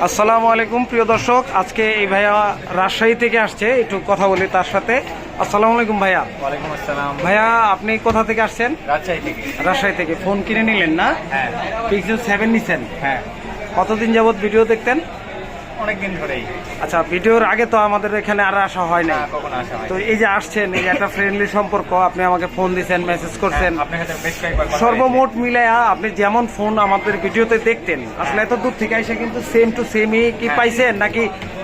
আসসালামু আলাইকুম প্রিয় দর্শক। আজকে এই ভাইয়া রাজশাহী থেকে আসছে একটু কথা বলি তার সাথে। আসসালামু আলাইকুম ভাইয়া। ওয়ালাইকুম আসসালাম। ভাইয়া আপনি কোথা থেকে আসছেন? রাজশাহী থেকে। রাজশাহী থেকে। ফোন কিনে নিলেন না? হ্যাঁ। পিক্সেল সেভেন নিছেন। হ্যাঁ। কতদিন যাবত ভিডিও দেখতেন? অনেকদিন ধরেই। আচ্ছা ভিডিওর আগে তো আমাদের এখানে আর আসা হয় না না কখনো আসা হয় তো এই যে আসছেন এই একটা ফ্রেন্ডলি সম্পর্ক আপনি আমাকে ফোন দিয়েছেন মেসেজ করছেন। হ্যাঁ, সর্বমোট মিলায়া আপনি যেমন ফোন আমাদের ভিডিওতে দেখতেন আসলে এত দূর থেকে এসে কিন্তু সেম টু সেমই কি হ্যাঁ। পাইছেন? নাকি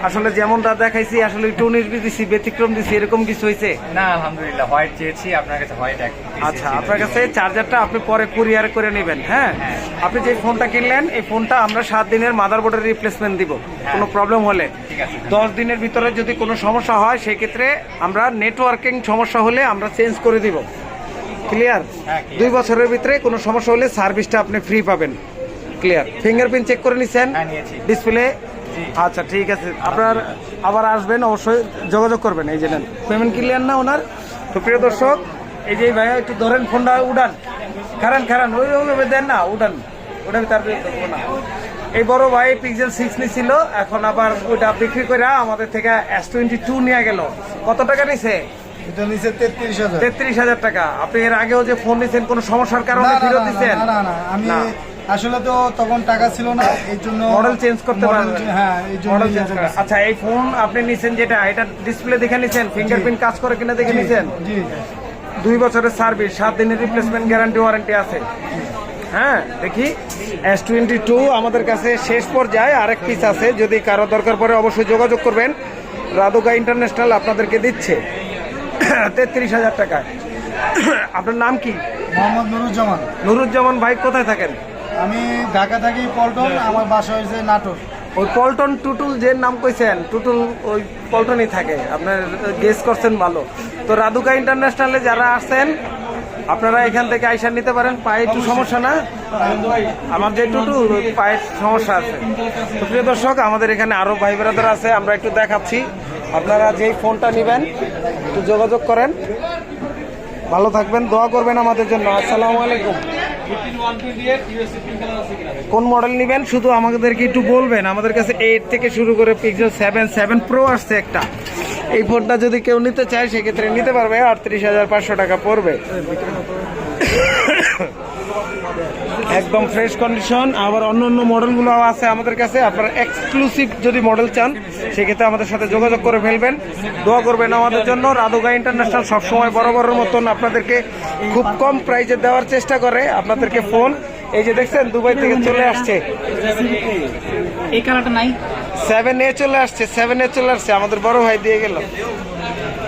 আসলে যেমনটা দেখাইছি আসলে একটু উনিশ দিছি ব্যতিক্রম দিছি এরকম কিছু হয়েছে। না আলহামদুলিল্লাহ হোয়াইট চেয়েছি আপনার কাছে হোয়াইট আচ্ছা আপনার কাছে চার্জারটা আপনি পরে কুরিয়ার করে নেবেন হ্যাঁ? হ্যাঁ। আপনি যে ফোনটা কিনলেন এই ফোনটা আমরা সাত দিনের মাদারবোর্ডের রিপ্লেসমেন্ট দিব। কোনো প্রবলেম হলে। দশ দিনের ভিতরে যদি কোনো সমস্যা হয় সেক্ষেত্রে আমরা নেটওয়ার্কিং সমস্যা হলে আমরা চেঞ্জ করে দিব। ক্লিয়ার হ্যাঁ, দুই বছরের ভিতরে কোনো সমস্যা হলে সার্ভিসটা আপনি ফ্রি পাবেন। ক্লিয়ার ফিঙ্গারপ্রিন্ট চেক করে হ্যাঁ, ডিসপ্লে আচ্ছা ঠিক আছে। আপনার আবার আসবেন অবশ্যই যোগাযোগ করবেন। এই যে নেন পেমেন্ট ক্লিয়ার না ওনার? তো প্রিয় দর্শক এই যে ভাইয়া একটু ধরেন ফোনটা উড়ান। খারান খারান ওই ওইভাবে দেন না উড়ান। ওটা তার দেখব না। এই বড় ভাই পিক্সেল সিক্স নিছিল এখন আবার ওইটা বিক্রি করে আমাদের থেকে এস টোয়েন্টি টু নিয়ে গেল। কত টাকা নিছে? এটা নিচে তেত্রিশ হাজার। তেত্রিশ হাজার টাকা। আপনি এর আগেও যে ফোন নিছেন কোনো সমস্যার কারণে ফেরত দিচ্ছেন না, না, আমি আসলে তো তখন টাকা ছিল না এই জন্য মডেল চেঞ্জ করতে পারবেন। হ্যাঁ এই জন্য মডেল চেঞ্জ আচ্ছা এই ফোন আপনি নিছেন যেটা এটা ডিসপ্লে দেখে নিছেন ফিঙ্গারপ্রিন্ট কাজ করে কিনা দেখে নিছেন? জি। দুই বছরের সার্ভিস সাত দিনের রিপ্লেসমেন্ট গ্যারান্টি ওয়ারেন্টি আছে। হ্যাঁ দেখি। এস টোয়েন্টি টু আমাদের কাছে শেষ পর্যায়ে আরেক পিস আছে যদি কারও দরকার পড়ে অবশ্যই যোগাযোগ করবেন। রাদুকা ইন্টারন্যাশনাল আপনাদেরকে দিচ্ছে। তেত্রিশ হাজার টাকায় আপনার নাম কি? মোহাম্মদ নুরুজ্জামান। নুরুজ্জামান ভাই কোথায় থাকেন? আমি ঢাকা থাকি পল্টন আমার বাসা হয়েছে নাটোর। ওই পল্টন টুটুল যে নাম কইছেন টুটুল ওই পল্টনই থাকে। আপনার গেস করছেন ভালো। তো রাধুকা ইন্টারন্যাশনালে যারা আসছেন আপনারা এখান থেকে আইসা নিতে পারেন, পায়ে একটু সমস্যা না। আমার যে ওই পায়ের সমস্যা আছে। প্রিয় দর্শক, আমাদের এখানে আরও ভাই ব্রাদার আছে, আমরা একটু দেখাচ্ছি। আপনারা যেই ফোনটা নেবেন, একটু যোগাযোগ করেন। ভালো থাকবেন, দোয়া করবেন আমাদের জন্য। আসসালামু আলাইকুম। কোন মডেল নেবেন? শুধু আমাদেরকে একটু বলবেন। আমাদের কাছে এইট থেকে শুরু করে পিক্সেল সেভেন সেভেন প্রো আসছে একটা। এই ফোনটা যদি কেউ নিতে চায়, সেক্ষেত্রে নিতে পারবে। আটত্রিশ হাজার পাঁচশো টাকা পড়বে। একদম ফ্রেশ কন্ডিশন আবার অন্য অন্য মডেলগুলো আছে আমাদের কাছে। আপনারা এক্সক্লুসিভ যদি মডেল চান, সেক্ষেত্রে আমাদের সাথে যোগাযোগ করে ফেলবেন। দোয়া করবেন আমাদের জন্য। রাধুগা ইন্টারন্যাশনাল সবসময় বড় বড় মতন আপনাদেরকে খুব কম প্রাইজে দেওয়ার চেষ্টা করে আপনাদেরকে ফোন এই যে দেখছেন দুবাই থেকে চলে আসছে। এই কালারটা নাই? সেভেন এ চলে আসছে সেভেন এ চলে আসছে আমাদের বড় ভাই দিয়ে গেল।